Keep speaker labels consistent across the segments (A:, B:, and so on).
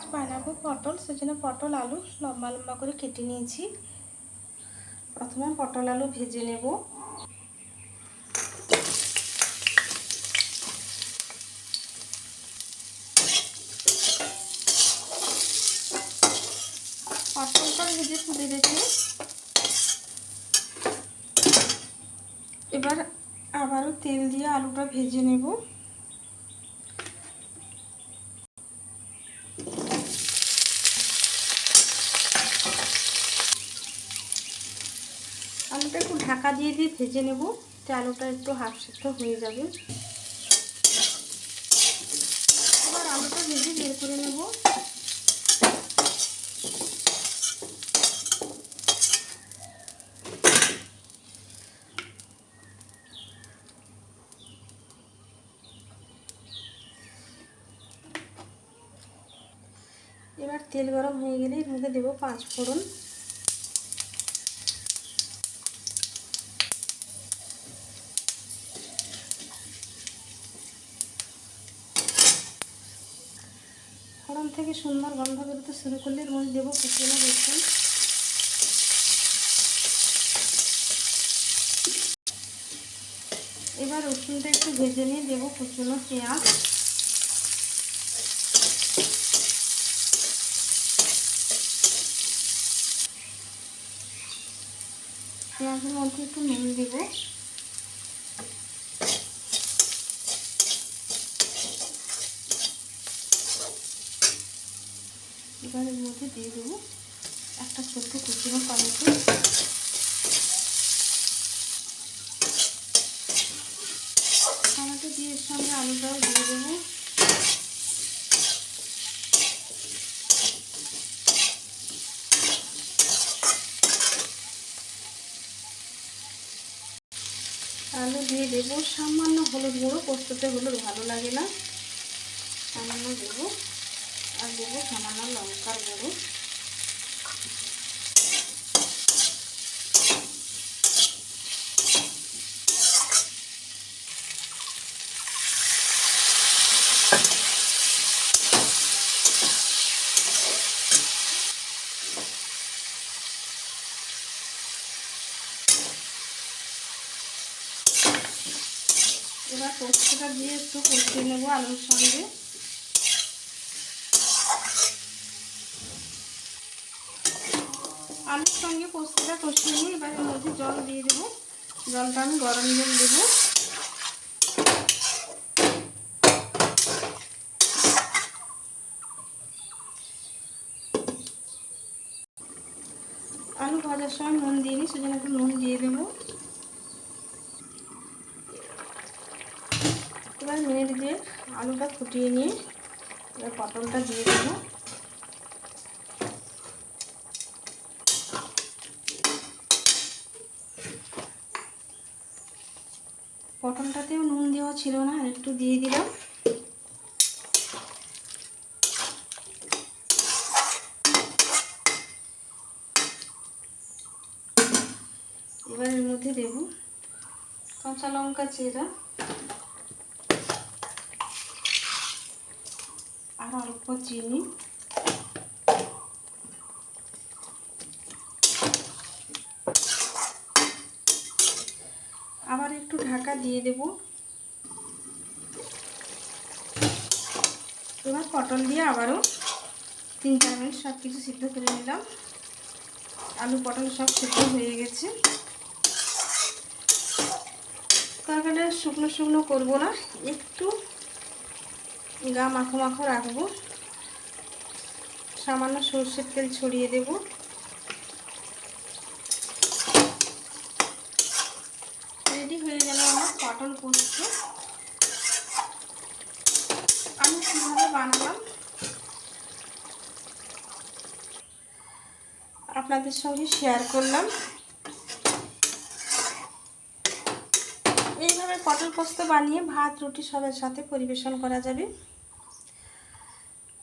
A: আজ বানাবো পটল, সেজন্য পটল, আলু লম্বা লম্বা করে কেটে নিয়েছি। প্রথমে পটল, আলু ভেজে নেব। পটলটা ভেজে তুলে রেখে এবার আবারও তেল দিয়ে আলুটা ভেজে নেব আলুটা একটু ঢাকা দিয়ে দিয়ে ভেজে নেব। তো আলুটা একটু হাফ সেদ্ধ হয়ে যাবে। এবার আলুটা ভেজে বের করে নেব। এবার তেল গরম হয়ে গেলে এর মধ্যে দেবো পাঁচ ফোড়ন থেকে সুন্দর গন্ধ বেরোতে শুরু করলে এর মধ্যে দেবো রসুন এবার রসুনটা একটু ভেজে নিয়ে দেবো কুচনো পেঁয়াজ। পেঁয়াজের মধ্যে একটু নুন দেব। এবার মধ্যে দিয়ে দেবো একটা ছোট্ট কুচুনো টমেটো। টমেটো দিয়ে এর সঙ্গে আলুটাও দিয়ে দেবো। আলু দিয়ে দেবো সামান্য হলুদ গুঁড়ো, পোস্ততে হলুদ ভালো লাগে না। সামান্য দেবো। আর দেবো সামান্য লঙ্কার গুঁড়ো এবার পোস্তটা দিয়ে একটু কষিয়ে নেব আলুর সঙ্গে আলুর সঙ্গে পোস্তটা কষিয়ে নিয়ে এবার এর মধ্যে জল দিয়ে দেবো। জলটা আমি গরম জল দেবো। আলু ভাজার সময় নুন দিয়ে নিই, সেজন্য একটু নুন দিয়ে দেবো। এবার মিনিট দিয়ে আলুটা ফুটিয়ে নিয়ে এবার পটলটা দিয়ে দেবো। পটলটাতেও নুন দেওয়া ছিল না, আর একটু দিয়ে দিলাম। এবার এর মধ্যে দেব কাঁচা লঙ্কা চেরা আর অল্প চিনি। আবার একটু ঢাকা দিয়ে দেব। এবার পটল দিয়ে আবারও তিন চার মিনিট সব কিছু সিদ্ধ করে নিলাম। আলু পটল সব সিদ্ধ হয়ে গেছে। তরকারিটা শুকনো শুকনো করব না, একটু গা মাখো মাখো রাখব। সামান্য সর্ষের তেল ছড়িয়ে দেব। রেডি হয়ে গেল আমার পটল পোস্ত আমি কীভাবে বানালাম? আপনাদের সঙ্গে শেয়ার করলাম। এইভাবে পটল পোস্ত বানিয়ে ভাত, রুটি সবের সাথে পরিবেশন করা যাবে।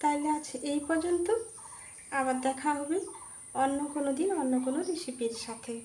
A: তাইলে আছে এই পর্যন্ত। আবার দেখা হবে অন্য কোনো দিন, অন্য কোনো রেসিপির সাথে।